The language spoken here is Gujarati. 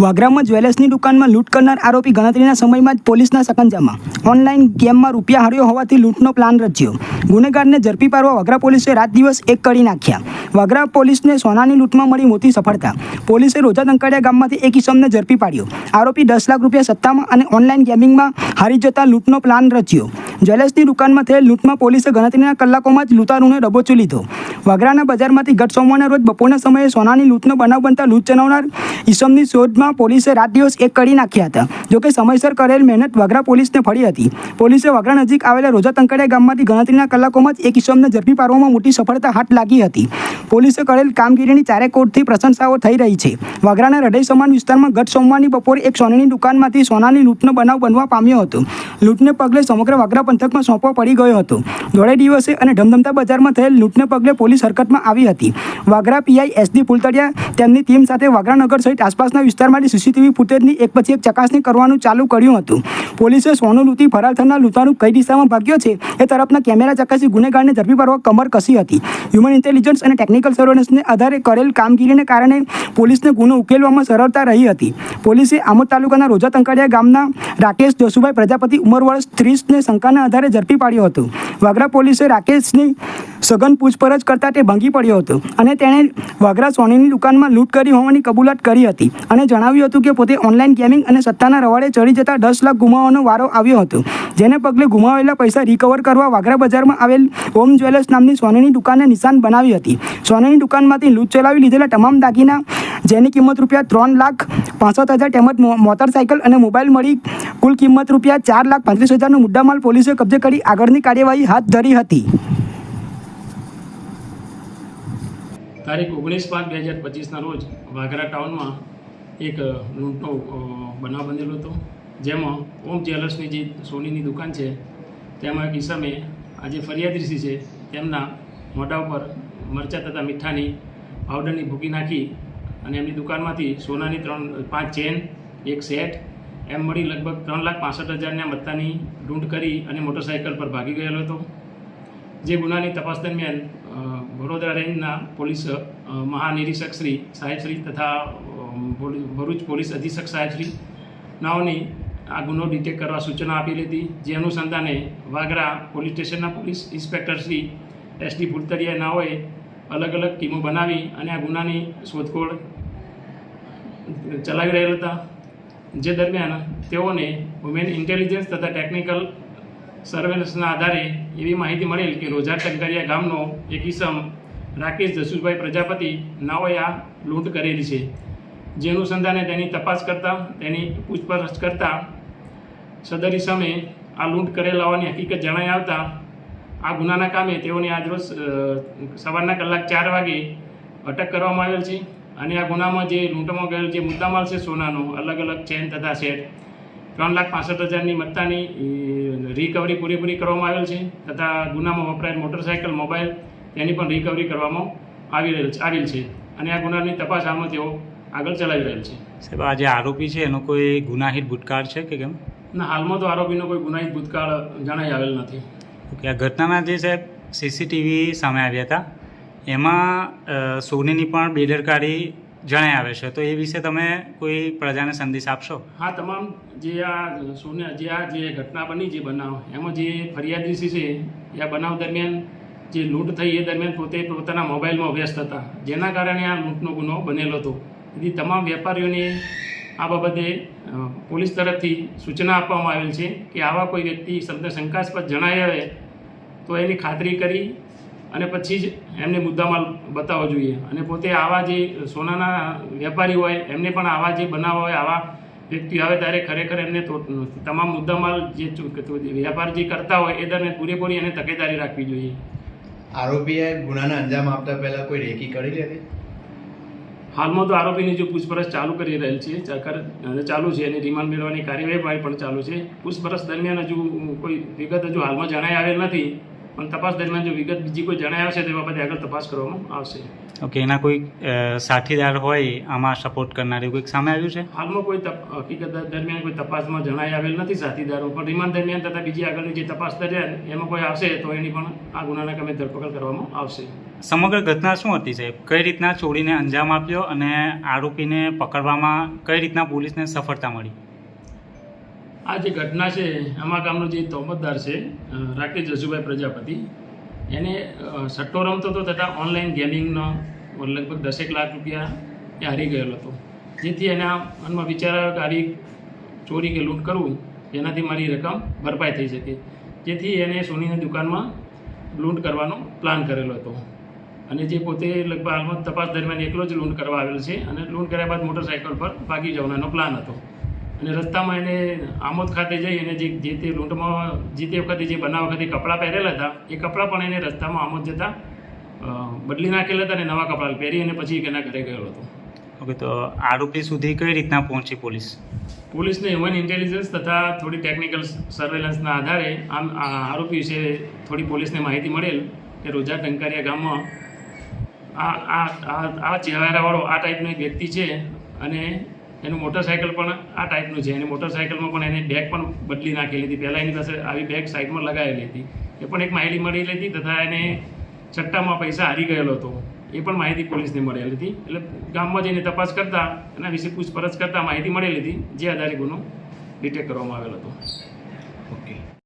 વાગરામાં જ્વેલર્સની દુકાનમાં લૂંટ કરનાર આરોપી ગણતરીના સમયમાં જ પોલીસના સકંજામાં. ઓનલાઈન ગેમમાં રૂપિયા હાર્યો હોવાથી લૂંટનો પ્લાન રચ્યો. ગુનેગારને ઝડપી પાડવા વાગરા પોલીસે રાત દિવસ એક કરી નાખ્યા. વાગરા પોલીસને સોનાની લૂંટમાં મળી મોટી સફળતા. પોલીસે રોજા દંકાડિયા ગામમાંથી એક ઇસમને ઝડપી પાડ્યો. આરોપી દસ લાખ રૂપિયા સત્તામાં અને ઓનલાઈન ગેમિંગમાં હારી જતા લૂંટનો પ્લાન રચ્યો. જ્વેલર્સની દુકાનમાં થયેલ લૂંટમાં પોલીસે ગણતરીના કલાકોમાં જ લૂંટારૂને દબોચી લીધો. વાગરાના બજારમાંથી ગત સોમવારના રોજ બપોરના સમયે સોનાની લૂંટનો બનાવ બનતા લૂંટ ચલાવનાર ઈસમની શોધમાં પોલીસે રાત દિવસ એક કરી નાખ્યા હતા જોકે સમયસર કરેલ મહેનત વાગરા પોલીસને ફળી હતી. પોલીસે વાગરા નજીક આવેલા રોજા તંકડિયા ગામમાંથી ગણતરીના કલાકોમાં જ એક ઈસમને ઝડપી પાડવામાં મોટી સફળતા હાથ લાગી હતી. પોલીસે કરેલ કામગીરીની ચારે કોર્ટથી પ્રશંસાઓ થઈ રહી છે. વાગરાના હૃદય સમાન વિસ્તારમાં ગત સોમવારની બપોરે એક સોનાની દુકાનમાંથી સોનાની લૂંટનો બનાવ બનવા પામ્યો હતો. લૂંટને પગલે સમગ્ર વાગરા પંથકમાં સોંપો પડી ગયો હતો. દોઢે દિવસે અને ધમધમતા બજારમાં થયેલ લૂંટને પગલે પોલીસ હરકતમાં આવી હતી. વાગરા પીઆઈ એસડી પુલતડિયા તેમની ટીમ સાથે વાગરાનગર સહિત આસપાસના વિસ્તારમાંથી સીસીટીવી ફૂટેજની એક પછી એક ચકાસણી કરવાનું ચાલુ કર્યું હતું. પોલીસે સોનું લૂંટી ફરાર થનાર લૂંટાનું કઈ દિશામાં ભાગ્યો છે એ તરફના કેમેરા ચકાસી ગુનેગારને ઝડપી પાડવા કમર કસી હતી. હ્યુમન ઇન્ટેલિજન્સ અને ટેકનિકલ સર્વેલન્સને આધારે કરેલ કામગીરીને કારણે પોલીસને ગુનો ઉકેલવામાં સરળતા રહી હતી. પોલીસે આમોદ તાલુકાના રોજા તંકાડિયા ગામના રાકેશ જોશુભાઈ પ્રજાપતિ ઉંમર વર્ષ ત્રીસને શંકાના આધારે ઝડપી પાડ્યો હતો. વાગરા પોલીસે રાકેશની સઘન પૂછપરછ કરતા તે ભાંગી પડ્યો હતો અને તેણે વાગરા સોનીની દુકાનમાં લૂંટ કરી હોવાની કબૂલાત કરી હતી અને જણાવ્યું હતું કે પોતે ઓનલાઈન ગેમિંગ અને સત્તાના રવાડે ચડી જતા દસ લાખ ગુમાવવાનો વારો આવ્યો હતો. જેને પગલે ગુમાવેલા પૈસા રિકવર કરવા વાગરા બજારમાં આવેલ ઓમ જ્વેલર્સ નામની સોનીની દુકાનને નિશાન બનાવી હતી. સોનીની દુકાનમાંથી લૂંટ ચલાવી લીધેલા તમામ દાગીના જેની કિંમત રૂપિયા ત્રણ લાખ પાસઠ હજાર તેમજ મો- મોટરસાયકલ અને મોબાઈલ મળી. કુલ કિંમત રૂપિયા ચાર લાખ પાંત્રીસ હજારનો મુદ્દામાલ પોલીસે કબજે કરી આગળની કાર્યવાહી હાથ ધરી હતી. તારીખ ઓગણીસ પાંચ બે હજાર પચીસના રોજ વાઘરા ટાઉનમાં એક લૂંટનો બનાવ બનેલો હતો. જેમાં ઓમ જ્વેલર્સની જે સોનીની દુકાન છે, તેમાં એક ઈસમે આજે જે ફરિયાદી છે, તેમના મોઢા ઉપર મરચાં તથા મીઠાની પાવડરની ભૂકી નાખી અને એમની દુકાનમાંથી સોનાની ત્રણ, પાંચ ચેન, એક સેટ, એમ મળી લગભગ ત્રણ લાખ પાસઠ હજારના મત્તાની ઢૂંઢ કરી અને મોટરસાઇકલ પર ભાગી ગયેલો હતો. જે ગુનાની તપાસ દરમિયાન વડોદરા રેન્જના પોલીસ મહાનિરીક્ષક શ્રી સાહેબશ્રી તથા ભરૂચ પોલીસ અધિક્ષક સાહેબશ્રી નાઓની આ ગુનો ડિટેક્ટ કરવા સૂચના આપેલી હતી જે અનુસંધાને વાગરા પોલીસ સ્ટેશનના police inspector Shri S D Fultariya નાઓએ અલગ અલગ ટીમો બનાવી અને આ ગુનાની શોધખોળ ચલાવી રહેલા હતા. જે દરમિયાન તેઓને વુમેન ઇન્ટેલિજન્સ તથા ટેકનિકલ સર્વેલન્સના આધારે એવી માહિતી મળેલ કે રોજા ટંકરિયા ગામનો એક ઈસમ રાકેશ જસુભાઈ પ્રજાપતિ નાઓએ આ લૂંટ કરેલી છે. જે અનુસંધાને તેની તપાસ કરતાં, તેની પૂછપરછ કરતાં સદર ઈસમે આ લૂંટ કરેલ હોવાની હકીકત જણાઈ આવતા આ ગુનાના કામે તેઓને આજરોજ સવારના કલાક ચાર વાગે અટક કરવામાં આવેલ છે અને આ ગુનામાં જે લૂંટમાં ગયેલ જે મુદ્દામાલ છે સોનાનો અલગ અલગ ચેન તથા સેટ ત્રણ લાખ પાસઠ હજારની મત્તાની રિકવરી પૂરેપૂરી કરવામાં આવેલ છે તથા ગુનામાં વપરાયેલ મોટરસાયકલ મોબાઈલ તેની પણ રિકવરી કરવામાં આવી રહેલ આવેલ છે અને આ ગુનાની તપાસ હાલમાં તેઓ આગળ ચલાવી રહેલ છે. સાહેબ આ જે આરોપી છે એનો કોઈ ગુનાહિત ભૂતકાળ છે કે કેમ? ના હાલમાં તો આરોપીનો કોઈ ગુનાહિત ભૂતકાળ જણાઈ આવેલ નથી. ઓકે આ ઘટનાના જે સાહેબ સીસીટીવી સામે આવ્યા હતા, એમાં સોનીની પણ બેદરકારી જણાય આવે છે. તો એ વિશે તમે કોઈ પ્રજાને સંદેશ આપશો? હા, તમામ જે આ સોને, જે આ જે ઘટના બની, જે બનાવ, એમાં જે ફરિયાદી છે, એ આ બનાવ દરમિયાન જે લૂંટ થઈ, એ દરમિયાન પોતે પોતાના મોબાઈલમાં વ્યસ્ત હતા. જેના કારણે આ લૂંટનો ગુનો બનેલો હતો. તેથી તમામ વેપારીઓને આ બાબતે પોલીસ તરફથી સૂચના આપવામાં આવેલ છે કે આવા કોઈ વ્યક્તિ શબ્દ શંકાસ્પદ જણાઈ આવે તો એની ખાતરી કરી અને પછી જ એમને મુદ્દામાલ બતાવવો જોઈએ. અને પોતે આવા જે સોનાના વેપારી હોય, એમને પણ આવા જે બનાવ હોય, આવા વ્યક્તિ આવે ત્યારે ખરેખર એમને તો તમામ મુદ્દામાલ જે વેપાર જે કરતા હોય, એ દરને પૂરેપૂરી એને તકેદારી રાખવી જોઈએ. આરોપીએ ગુનાના અંજામ આપતા પહેલાં કોઈ રેકી કરી હતી હાલમાં તો આરોપીની જો પૂછપરછ ચાલુ કરી રહેલ છે ચાલુ છે અને રિમાન્ડ મેળવવાની કાર્યવાહી પણ ચાલુ છે. પૂછપરછ દરમિયાન હજુ કોઈ વિગત હજુ હાલમાં જણાઈ આવેલ નથી પણ તપાસ દરમિયાન જો વિગત બીજી કોઈ જણાય આવશે તો બાબતે આગળ તપાસ કરવામાં આવશે. ઓકે એના કોઈ સાથીદાર હોય આમાં સપોર્ટ કરનાર કોઈક સામે આવ્યું છે? હાલમાં કોઈ હકીકત દરમિયાન કોઈ તપાસમાં જણાઈ આવેલ નથી સાથીદારો પણ રિમાન્ડ દરમિયાન તથા બીજી આગળની જે તપાસ દરમિયાન એમાં કોઈ આવશે તો એની પણ આ ગુનાના કામે ધરપકડ કરવામાં આવશે. સમગ્ર ઘટના શું હતી સાહેબ? કઈ રીતના ચોરીને અંજામ આપ્યો અને આરોપીને પકડવામાં કઈ રીતના પોલીસને સફળતા મળી? આ જે ઘટના છે, આમાં ગામનો જે તોમતદાર છે રાકેશ જસુભાઈ પ્રજાપતિ, એને સટ્ટો રમતો હતો તથા ઓનલાઈન ગેમિંગનો લગભગ દસેક લાખ રૂપિયા એ હારી ગયેલો હતો. જેથી એના મનમાં વિચાર આવ્યો કે હારી ચોરી કે લૂંટ કરવું જેનાથી મારી રકમ ભરપાઈ થઈ શકે. જેથી એને સોનીની દુકાનમાં લૂંટ કરવાનો પ્લાન કરેલો હતો. અને જે પોતે લગભગ હાલમાં તપાસ દરમિયાન એકલો જ લૂંટ કરવા આવેલ છે અને લૂંટ કર્યા બાદ મોટરસાઇકલ પર ભાગી જવાનો પ્લાન હતો. અને રસ્તામાં એને આમોદ ખાતે જઈ અને જે જે તે લૂંટમાં જે તે વખતે જે બનાવ વખતે કપડાં પહેરેલા હતા એ કપડાં પણ એને રસ્તામાં આમોદ જતાં બદલી નાખેલા હતા અને નવા કપડાં પહેરી અને પછી એના ઘરે ગયો હતો. ઓકે તો આરોપી સુધી કઈ રીતના પહોંચી પોલીસ? પોલીસને હ્યુમન ઇન્ટેલિજન્સ તથા થોડી ટેકનિકલ સર્વેલન્સના આધારે આમ આ આરોપી વિશે થોડી પોલીસને માહિતી મળેલ કે રોજા ટંકારિયા ગામમાં આ આ આ ચહેરાવાળો આ ટાઈપનો એક વ્યક્તિ છે અને એનું મોટરસાઇકલ પણ આ ટાઈપનું છે. એની મોટરસાઇકલમાં પણ એને બેગ પણ બદલી નાખેલી હતી. પહેલાં એની પાસે આવી બેગ સાઈડમાં લગાવેલી હતી. એ પણ એક માહિતી મળેલી હતી તથા એને ચટ્ટામાં પૈસા હારી ગયેલો હતો. એ પણ માહિતી પોલીસને મળેલી હતી. એટલે ગામમાં જઈને તપાસ કરતાં, એના વિશે પૂછપરછ કરતાં માહિતી મળેલી હતી, જે આધારે ગુનો ડિટેક્ટ કરવામાં આવેલો હતો.